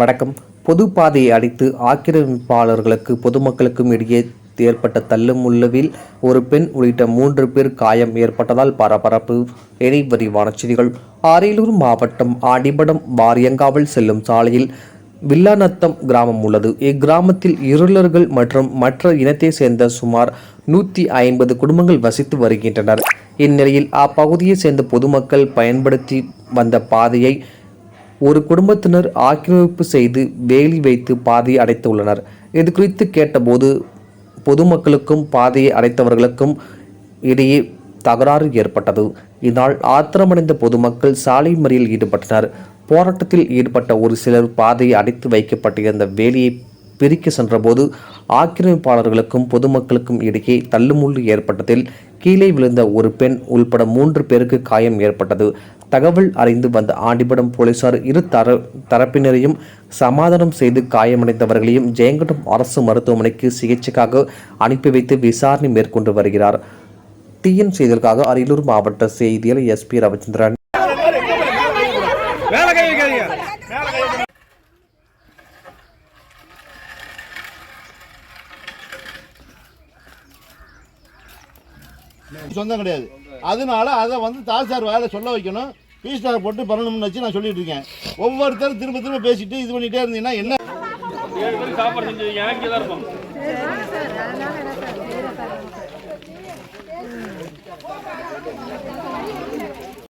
வணக்கம். பொது பாதையை அடித்து ஆக்கிரமிப்பாளர்களுக்கு பொதுமக்களுக்கும் இடையே ஏற்பட்ட தள்ளுமுள்ளுவில் ஒரு பெண் உள்ளிட்ட மூன்று பேர் காயம் ஏற்பட்டதால் பரபரப்பு. இணை விரிவான செய்திகள். அரியலூர் மாவட்டம் ஆடிபடம் வாரியங்காவல் செல்லும் சாலையில் வில்லாநத்தம் கிராமம் உள்ளது. இக்கிராமத்தில் இருளர்கள் மற்றும் மற்ற இனத்தை சேர்ந்த சுமார் நூற்றி ஐம்பது குடும்பங்கள் வசித்து வருகின்றனர். இந்நிலையில் அப்பகுதியை சேர்ந்த பொதுமக்கள் பயன்படுத்தி வந்த பாதையை ஒரு குடும்பத்தினர் ஆக்கிரமிப்பு செய்து வேலி வைத்து பாதையை அடைத்துள்ளனர். இது குறித்து கேட்டபோது பொதுமக்களுக்கும் பாதையை அடைத்தவர்களுக்கும் இடையே தகராறு ஏற்பட்டது. இதனால் ஆத்திரமடைந்த பொதுமக்கள் சாலை மறியல் ஈடுபட்டனர். போராட்டத்தில் ஈடுபட்ட ஒரு சிலர் பாதையை அடைத்து வைக்கப்பட்டிருந்த வேலியை பிரிக்க சென்றபோது ஆக்கிரமிப்பாளர்களுக்கும் பொதுமக்களுக்கும் இடையே தள்ளுமுள்ளு ஏற்பட்டதில் கீழே விழுந்த ஒரு பெண் உள்பட மூன்று பேருக்கு காயம் ஏற்பட்டது. தகவல் அறிந்து வந்த ஆண்டிபடம் போலீசார் இரு தர தரப்பினரையும் சமாதானம் செய்து காயமடைந்தவர்களையும் ஜெயங்கடம் அரசு மருத்துவமனைக்கு சிகிச்சைக்காக அனுப்பி வைத்து விசாரணை மேற்கொண்டு வருகிறார். டிஎன் செய்திகளுக்காக அரியலூர் மாவட்ட செய்தியாளர் எஸ்பி ரவிச்சந்திரன். சொந்தம் கிடையாது. அதனால அதை வந்து தாசார் வேலை சொல்ல வைக்கணும். பி ஸ்டார் போட்டு பண்ணணும்னு வச்சு நான் சொல்லிட்டு இருக்கேன். ஒவ்வொருத்தரும் திரும்ப திரும்ப பேசிட்டு இது பண்ணிட்டே இருந்தீங்கன்னா என்ன? சாப்பாடு செஞ்சு やったー!